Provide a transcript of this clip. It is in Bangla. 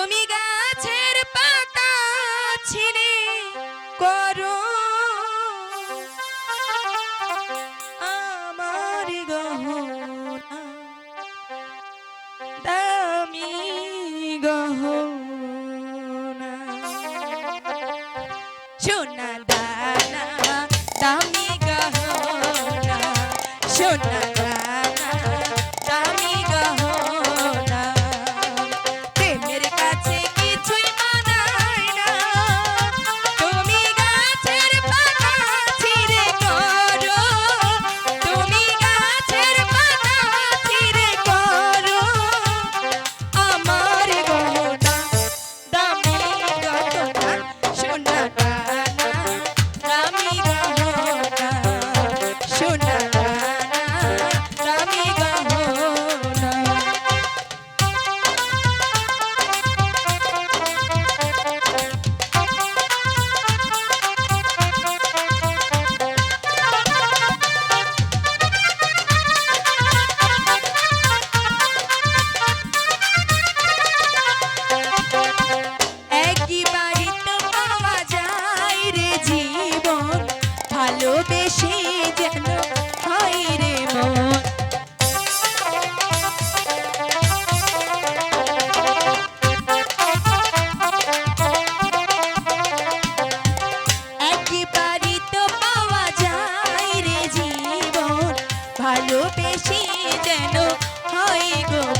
তুমি গাছের পাতা ছিঁড়ে করো। আমার গহনা দামি গহনা। সোনা দানা দামি গহনা। সোনা দানা দামি বেশি যেন হয় গো।